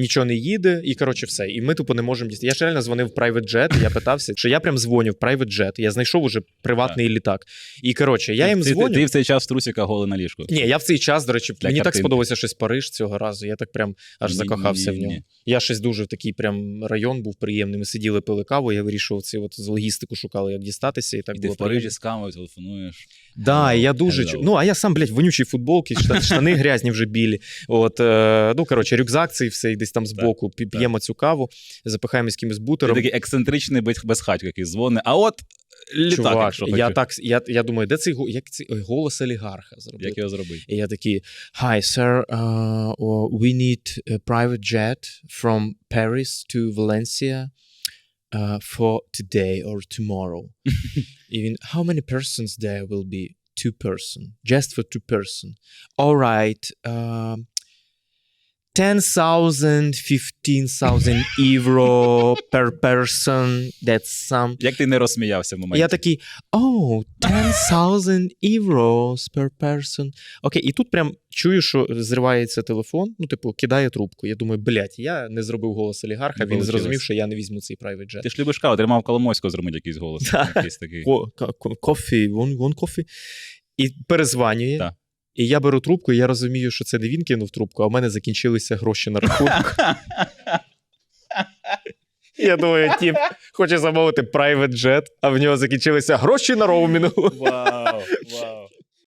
нічого не їде, і коротше, все. І ми тупо не можемо дістати. Я ж реально дзвонив в private jet, я питався, що я прям дзвоню в private jet. Я знайшов уже приватний літак. І коротше, я їм ти, ти, дзвоню. ти в цей час в трусіка голий на ліжку. Ні, я в цей час, до речі, Для мені так картинки. сподобався щось Париж цього разу. Я так прям аж Ні, закохався ні, в ні. Я щось дуже в такий прям район був приємний. Ми сиділи, пили каву, я вирішував ці от з логістику шукали, як дістатися, і так І ти в Парижі з камою телефонуєш. Да, і я дуже Hello. Ну, а я сам, блядь, вонючій футболці, шта- штани грязні вже білі. От, е, ну, коротше, рюкзак цей все, і десь там збоку так. п'ємо цю каву, запихаємось якимось бутером. такий ексцентричний без- безхатько, який дзвони. А от літак, Чувак, якщо я, хочу. так, я, я думаю, де цей, як цей голос олігарха зробити? Як його зробити? І я такий, Hi, sir, uh, we need a private jet from Paris to Valencia uh, for today or tomorrow. Він, how many persons there will be? Two person. Just for two person. All right. Uh, 10,000, 15,000 euro per person. That's some. Як ти не розсміявся в моменті? Я такий, oh, 10,000 euros per person. Окей, і тут прям чую, що зривається телефон, ну, типу, кидає трубку. Я думаю, блядь, я не зробив голос олігарха, він зрозумів, що я не візьму цей private jet. Ти ж любиш каву, ти мав Коломойського зробити якийсь голос. Якийсь такий. Кофі, вон, вон кофі. І перезванює. І я беру трубку, і я розумію, що це не він кинув трубку, а в мене закінчилися гроші на рахунку. Я думаю, тіп хоче замовити private jet, а в нього закінчилися гроші на роумінгу. Вау.